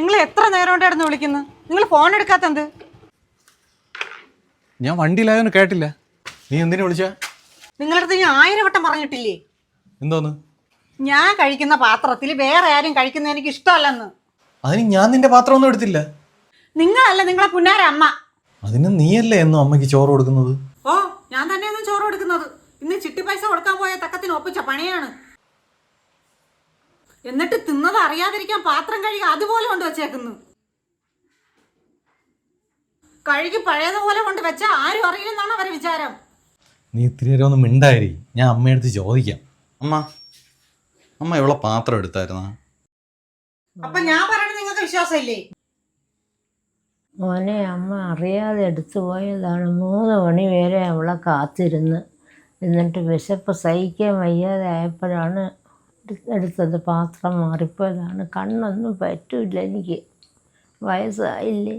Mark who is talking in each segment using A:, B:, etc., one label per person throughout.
A: നിങ്ങൾ എത്ര നേരം കൊണ്ടായിരുന്നു വിളിക്കുന്നത് നിങ്ങൾ ഫോൺ എടുക്കാത്തത്
B: ഞാൻ വണ്ടിയിലായോന്ന് കേട്ടില്ല. നീ എന്തിനു വിളിച്ച?
A: നിങ്ങളടുത്ത് ഞാൻ ആയിരം വട്ടം പറഞ്ഞിട്ടില്ലേ?
B: എന്തോന്ന്?
A: ഞാൻ കഴിക്കുന്ന പാത്രത്തിൽ വേറെ ആരും കഴിക്കുന്ന എനിക്ക് ഇഷ്ടമല്ലെന്ന്.
B: അതിന് ഞാൻ നിന്റെ പാത്രം ഒന്നും എടുത്തില്ല.
A: നിങ്ങളല്ല നിങ്ങളെ പുന്നാര അമ്മ.
B: അതിന് നീയല്ലേ എന്നും അമ്മയ്ക്ക് ചോറ് കൊടുക്കുന്നത്?
A: ഓ ഞാൻ തന്നെയാണ് ചോറ് കൊടുക്കുന്നത്. ഇന്ന് ചിട്ടി പൈസ കൊടുക്കാൻ പോയ തക്കത്തിന് ഒപ്പിച്ച പണിയാണ്. എന്നിട്ട് തിന്നത് അറിയാതിരിക്കാൻ പാത്രം കഴുകി അതുപോലെ കൊണ്ട് വെച്ചേക്കുന്നു. കഴുകി പഴയതുപോലെ കൊണ്ട് വെച്ച ആരും അറിയില്ലെന്നാണ് അവരെ വിചാരം.
B: നീ ഇത്തിരി നേരം ഒന്ന് മിണ്ടായി ഞാൻ അമ്മയടുത്ത് ചോദിക്കാം. അമ്മ അമ്മ എവിടെ പാത്രം എടുത്തായിരുന്ന?
A: അപ്പൊ ഞാൻ പറയണത് നിങ്ങൾക്ക് വിശ്വാസമില്ലേ?
C: മോനെ അമ്മ അറിയാതെ എടുത്തു പോയതാണ്. മൂന്ന് മണി വരെ അവളെ കാത്തിരുന്ന്. എന്നിട്ട് വിശപ്പ് സഹിക്കാൻ വയ്യാതെ ആയപ്പോഴാണ് എടുത്തത് പാത്രം മാറിപ്പോയതാണ്. കണ്ണൊന്നും പറ്റൂല എനിക്ക്. വയസ്സായില്ലേ.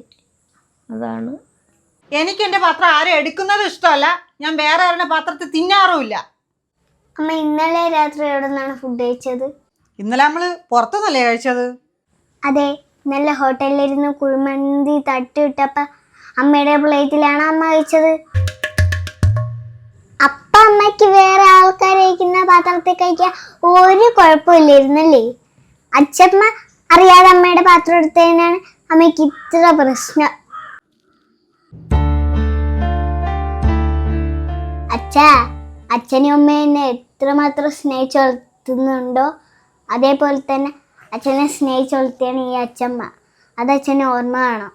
C: അതാണ്.
A: എനിക്ക് എന്റെ പാത്രം ആരും എടുക്കുന്നത് ഇഷ്ടമല്ല. ഞാൻ വേറെ ആരുടെ പാത്രത്തിൽ തിന്നാറുമില്ല.
D: അമ്മ ഇന്നലെ രാത്രി എവിടെ നിന്നാണ് ഫുഡ് കഴിച്ചത്?
A: ഇന്നലെ നമ്മൾ പുറത്തുനിന്നല്ലേ കഴിച്ചത്?
D: അതെ നല്ല ഹോട്ടലിലിരുന്ന് കുഴിമന്തി തട്ടിയിട്ടപ്പ അമ്മയുടെ പ്ലേറ്റിലാണ് അമ്മ കഴിച്ചത്. അപ്പ അമ്മയ്ക്ക് വേറെ ആൾക്കാർ പാത്രത്തിൽ കഴിക്കാൻ ഒരു കുഴപ്പമില്ലായിരുന്നല്ലേ? അച്ഛമ്മ അറിയാതെ അമ്മയുടെ പാത്രം എടുത്തതിനാണ് അമ്മയ്ക്ക് ഇത്ര പ്രശ്നം. അച്ഛാ അച്ഛനും അമ്മയും എന്നെ എത്രമാത്രം സ്നേഹിച്ചു വളർത്തുന്നുണ്ടോ? അതേപോലെ തന്നെ അച്ഛനെ സ്നേഹിച്ചു വളർത്തിയാണ് ഈ അച്ഛമ്മ അത് അച്ഛന് ഓർമ്മ വേണം